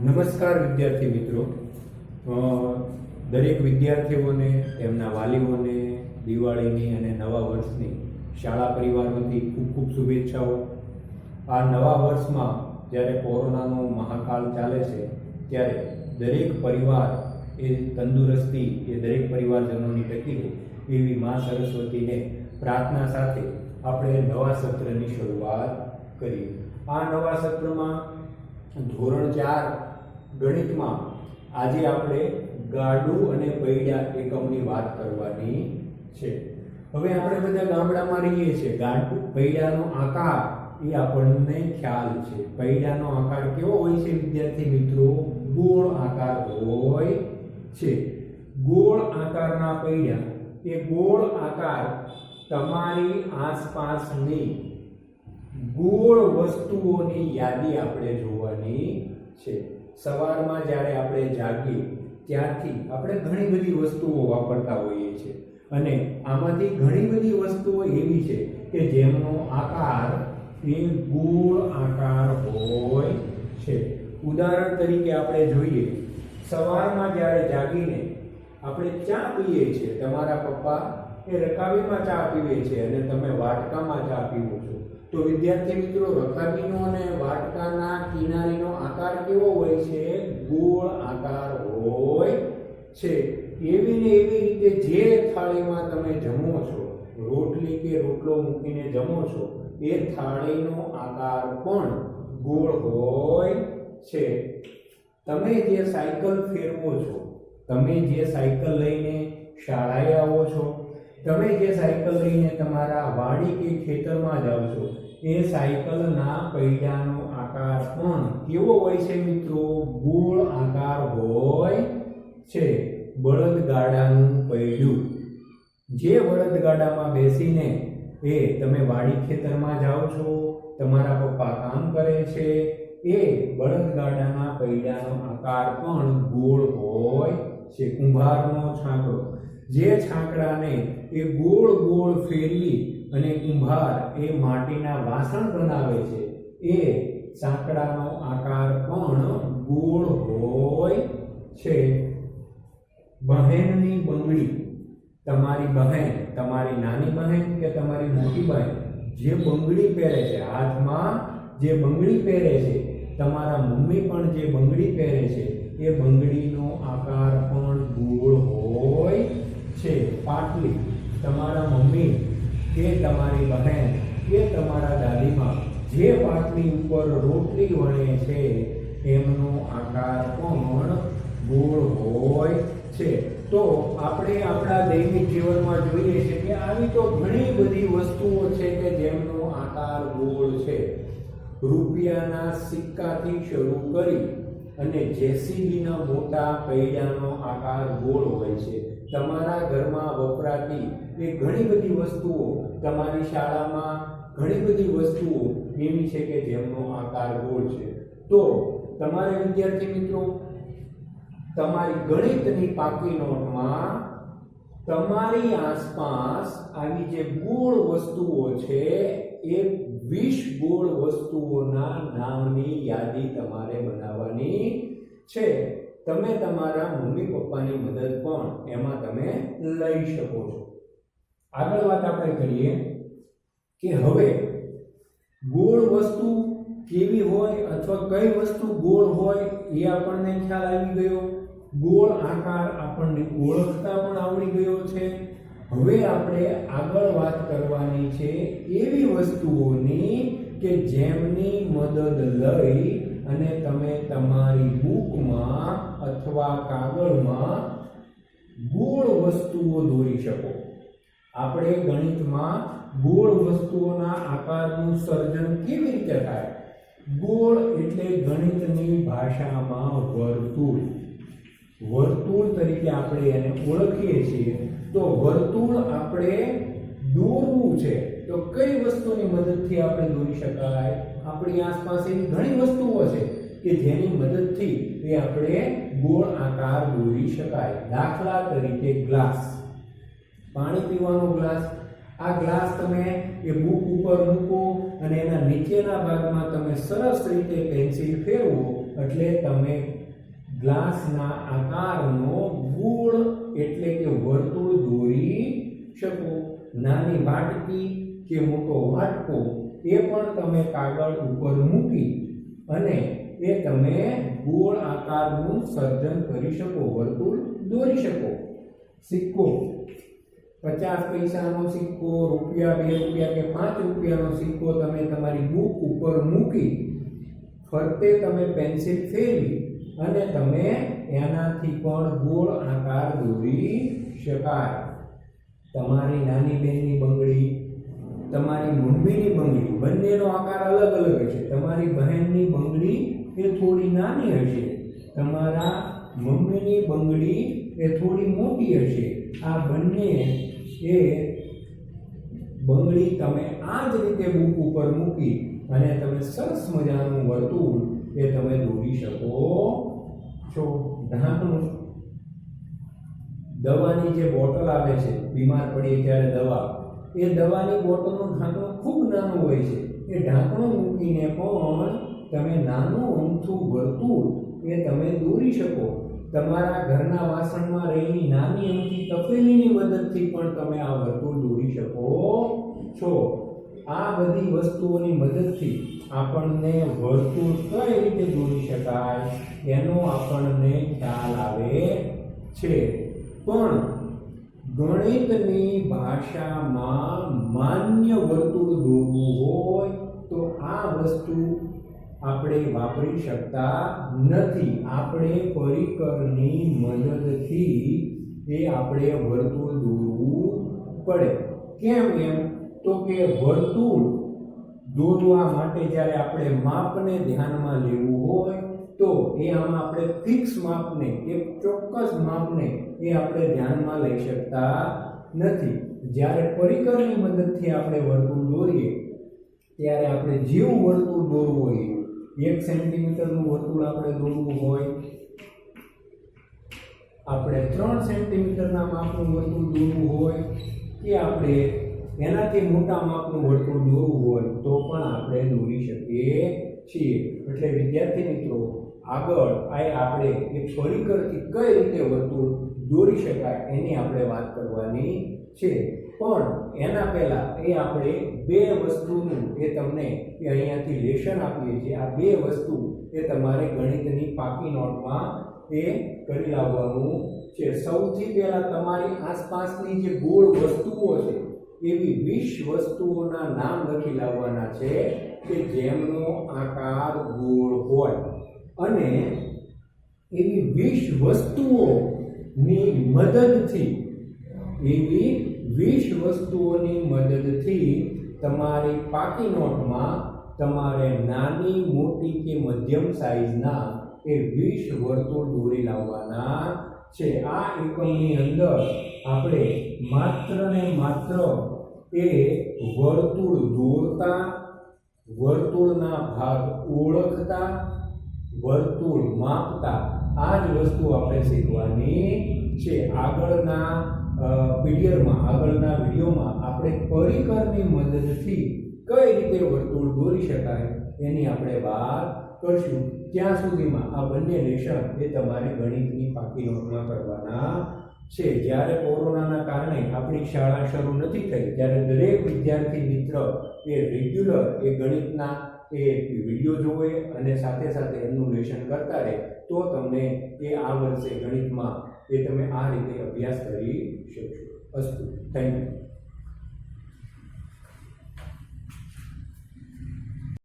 નમસ્કાર વિદ્યાર્થી મિત્રો. દરેક વિદ્યાર્થીઓને તેમના વાલીઓને, દિવાળીની અને નવા વર્ષની શાળા પરિવારોથી ખૂબ ખૂબ શુભેચ્છાઓ. આ નવા વર્ષમાં જ્યારે કોરોનાનો મહાકાળ ચાલે છે, ત્યારે દરેક પરિવાર એ તંદુરસ્તી, એ દરેક પરિવારજનોની ટકી રહે એવી મા સરસ્વતીને પ્રાર્થના સાથે આપણે નવા સત્રની શરૂઆત કરીએ. આ નવા સત્રમાં ધોરણ ચાર ગણિતમાં આજે આપણે ગાડું અને પૈડા એકમની વાત કરવાની છે. હવે આપણે બધા ગામડામાં રહીએ છીએ. ગાડું પૈડાનો આકાર એ આપણને ખ્યાલ છે. પૈડાનો આકાર કેવો હોય છે, વિદ્યાર્થી મિત્રો? ગોળ આકાર હોય છે. ગોળ આકારના પૈડા એ ગોળ આકાર તમારી આસપાસની ગોળ વસ્તુઓની યાદી આપણે જોવાની છે. સવારમાં જ્યારે આપણે જાગીએ, ત્યારથી આપણે ઘણી બધી વસ્તુઓ વાપરતા હોઈએ છીએ. અને આમાંથી ઘણી બધી વસ્તુઓ એવી છે કે જેમનો આકાર એ ગોળ આકાર હોય છે. ઉદાહરણ તરીકે આપણે જોઈએ, સવારમાં જ્યારે જાગીને આપણે ચા પીએ છીએ, તમારા પપ્પા એ રકાબીમાં ચા પીવે છે અને તમે વાટકામાં ચા પીવો. તો વિદ્યાર્થી મિત્રો રકાબીનો અને વાટકાના કિનારીનો આકાર કેવો હોય છે? ગોળ આકાર હોય છે. એવી ને એવી રીતે જે થાળીમાં તમે જમો છો, રોટલી કે રોટલો મૂકીને જમો છો, એ થાળીનો આકાર પણ ગોળ હોય છે. તમે જે સાયકલ ફેરવો છો, તમે જે સાયકલ લઈને શાળાએ આવો છો તમે જે સાયકલ લઈને તમારા વાડી કે ખેતરમાં જાઓ છો, એ સાયકલના પૈડાનો આકાર પણ કેવો હોય છે મિત્રો? ગોળ આકાર હોય છે બળદગાડાનું પૈડું જે બળદગાડામાં બેસીને એ તમે વાડી ખેતરમાં જાઓ છો, તમારા પપ્પા કામ કરે છે, એ બળદગાડાના પૈડાનો આકાર પણ ગોળ હોય છે, કુંભારનો છાંકડો જે છાંકડાને એ ગોળ ગોળ ફેરવી અને કુંભાર એ માટીના વાસણ બનાવે છે. એ સાંકડાનો આકાર પણ ગોળ હોય છે. બહેનની બંગડી, તમારી બહેન, તમારી નાની બહેન કે તમારી મોટી બહેન, જે બંગડી પહેરે છે, હાથમાં જે બંગડી પહેરે છે, તમારા મમ્મી પણ જે બંગડી પહેરે છે, એ બંગડીનો આકાર પણ ગોળ હોય છે. પાટલી કે તમારી બહેન કે તમારા દાદીમાં જે પાટલી ઉપર રોટલી વણે છે, એમનો આકાર પણ ગોળ હોય છે. તો આપણે આપણા દૈનિક જીવનમાં જોઈએ છે કે આવી તો ઘણી બધી વસ્તુઓ છે કે જેમનો આકાર ગોળ છે. રૂપિયાના સિક્કાથી શરૂ કરી અને જેસીબીના મોટા પૈડાનો આકાર ગોળ હોય છે. તમારા ઘરમાં વપરાતી એ ઘણી બધી વસ્તુઓ તમારી શાળામાં ઘણી બધી વસ્તુઓ એવી છે કે જેમનો આકાર ગોળ છે. તો તમારે વિદ્યાર્થી મિત્રો, તમારી ગણિતની પાકી નોટમાં તમારી આસપાસ આવી જે ગોળ વસ્તુઓ છે, એ વીસ ગોળ વસ્તુઓના નામની યાદી તમારે બનાવવાની છે. તમે તમારા મમ્મી પપ્પાની મદદ પણ એમાં તમે લઈ શકો છો. આગળ વાત આપણે કરીએ કે હવે ગોળ વસ્તુ કેવી હોય અથવા કઈ વસ્તુ ગોળ હોય એ આપણને ખ્યાલ આવી ગયો. ગોળ આકાર આપણને ઓળખતા પણ આવડી ગયો છે. હવે આપણે આગળ વાત કરવાની છે એવી વસ્તુઓની કે જેમની મદદ લઈ અને તમે તમારી બુકમાં અથવા કાગળમાં ગોળ વસ્તુઓ દોરી શકો. આપણે ગણિતમાં ગોળ વસ્તુઓના આકારનું સર્જન કેવી રીતે થાય? ગોળ એટલે ગણિતની ભાષામાં વર્તુળ. વર્તુળ તરીકે આપણે એને ઓળખીએ છીએ. તો વર્તુળ આપણે દોરવું છે. તો કઈ વસ્તુની મદદથી આપણે દોરી શકાય? આપણી આસપાસ એવી ઘણી વસ્તુઓ છે કે જેની મદદથી એ આપણે ગોળ આકાર દોરી શકાય. દાખલા તરીકે ગ્લાસ. પાણી પીવાનો ગ્લાસ. આ ગ્લાસ તમે એ બુક ઉપર મૂકો અને એના નીચેના ભાગમાં તમે સરસ રીતે પેન્સિલ ફેરવો એટલે તમે ગ્લાસના આકારનો ગોળ એટલે કે વર્તુળ દોરી શકો. નાની વાટકી કે મોટો વાટકો એ પણ તમે કાગળ ઉપર મૂકી અને એ તમે ગોળ આકારનું સર્જન કરી શકો, વર્તુળ દોરી શકો. સિક્કો. પચાસ પૈસાનો સિક્કો, રૂપિયા બે રૂપિયા કે પાંચ રૂપિયાનો સિક્કો તમે તમારી બુક ઉપર મૂકી ફરતે તમે પેન્સિલ ફેરવી અને તમે એનાથી પણ ગોળ આકાર દોરી શકાય. તમારી નાની બહેનની બંગડી, તમારી મમ્મીની બંગડી, બંનેનો આકાર અલગ અલગ હશે. તમારી બહેનની બંગડી એ થોડી નાની હશે. તમારા મમ્મીની બંગડી એ થોડી મોટી હશે. આ બંને એ બંગડી તમે આ જ રીતે બુક ઉપર મૂકી અને તમે સરસ મજાનું વર્તુળ એ તમે દોરી શકો. છો. ઢાંકણું દવાની જે બોટલ આવે છે, બીમાર પડીએ ત્યારે દવા, એ દવાની બોટલનું ઢાંકણું ખૂબ નાનું હોય છે. એ ઢાંકણું મૂકીને પણ તમે નાનું અમથું વર્તુળ એ તમે દોરી શકો. તમારા ઘરના વાસણમાં રહેલી નાની અમથી તપેલીની મદદથી પણ તમે આ વર્તુળ દોરી શકો. છો. આ બધી વસ્તુઓની મદદથી આપણને વર્તુળ કઈ રીતે દોરી શકાય એનો આપણને ખ્યાલ આવે છે. પણ ગણિતની ભાષામાં માન્ય વર્તુળ દોરવું હોય તો આ વસ્તુ આપણે વાપરી શકતા નથી. આપણે પરિકરની મદદથી એ આપણે વર્તુળ દોરવું પડે. કેમ એમ? તો કે વર્તુળ દોરવા માટે જ્યારે આપણે માપને ધ્યાનમાં લેવું હોય, તો એ આમાં આપણે ફિક્સ માપને એક ચોક્કસ માપને એ આપણે ધ્યાનમાં લઈ શકતા નથી. જ્યારે પરિકરની મદદથી આપણે વર્તુળ દોરીએ, ત્યારે આપણે જેવું વર્તુળ દોરવું હોય એક સેન્ટીમીટરનું વર્તુળ આપણે દોરવું હોય, આપણે ત્રણ સેન્ટીમીટરના માપનું વર્તુળ દોરવું હોય, કે આપણે એનાથી મોટા માપનું વર્તુળ દોરવું હોય, તો પણ આપણે દોરી શકીએ છીએ. એટલે વિદ્યાર્થી મિત્રો, આગળ આ આપણે એક પરિકરથી કઈ રીતે વર્તુળ દોરી શકાય એની આપણે વાત કરવાની છે. પણ એના પહેલાં એ આપણે બે વસ્તુનું એ તમને એ અહીંયાથી લેશન આપીએ છીએ. આ બે વસ્તુ એ તમારે ગણિતની પાકી નોટમાં એ કરી લાવવાનું છે. સૌથી પહેલાં તમારી આસપાસની જે ગોળ વસ્તુઓ છે, એવી વીસ વસ્તુઓના નામ લખી લાવવાના છે કે જેમનો આકાર ગોળ હોય. અને એવી વીસ વસ્તુઓની મદદથી, એવી વીસ વસ્તુઓની મદદથી તમારી પાકી નોટમાં તમારે નાની, મોટી કે મધ્યમ સાઇઝના એ વીસ વર્તુળ દોરી લાવવાના છે. આ એકમની અંદર આપણે માત્ર ને માત્ર એ વર્તુળ દોરતા, વર્તુળના ભાગ ઓળખતા, વર્તુળ માપતા આ જ વસ્તુ આપણે શીખવાની છે. આગળના પીડિયરમાં આગળના વિડીયોમાં આપણે પરિકરની મદદથી કઈ રીતે વર્તુળ દોરી શકાય એની આપણે વાત કરશું. ત્યાં સુધીમાં આ બંને લેશન એ તમારે ગણિતની પાકી નોટમાં કરવાના છે. જ્યારે કોરોનાના કારણે આપણી શાળા શરૂ નથી થઈ, ત્યારે દરેક વિદ્યાર્થી મિત્ર એ રેગ્યુલર એ ગણિતના એ વીડિયો જોવે અને સાથે સાથે એમનું લેશન કરતા રહે, તો તમને એ આ વર્ષે ગણિતમાં એ તમે આ રીતે અભ્યાસ કરી શકશો. અસ્તુ. Thank you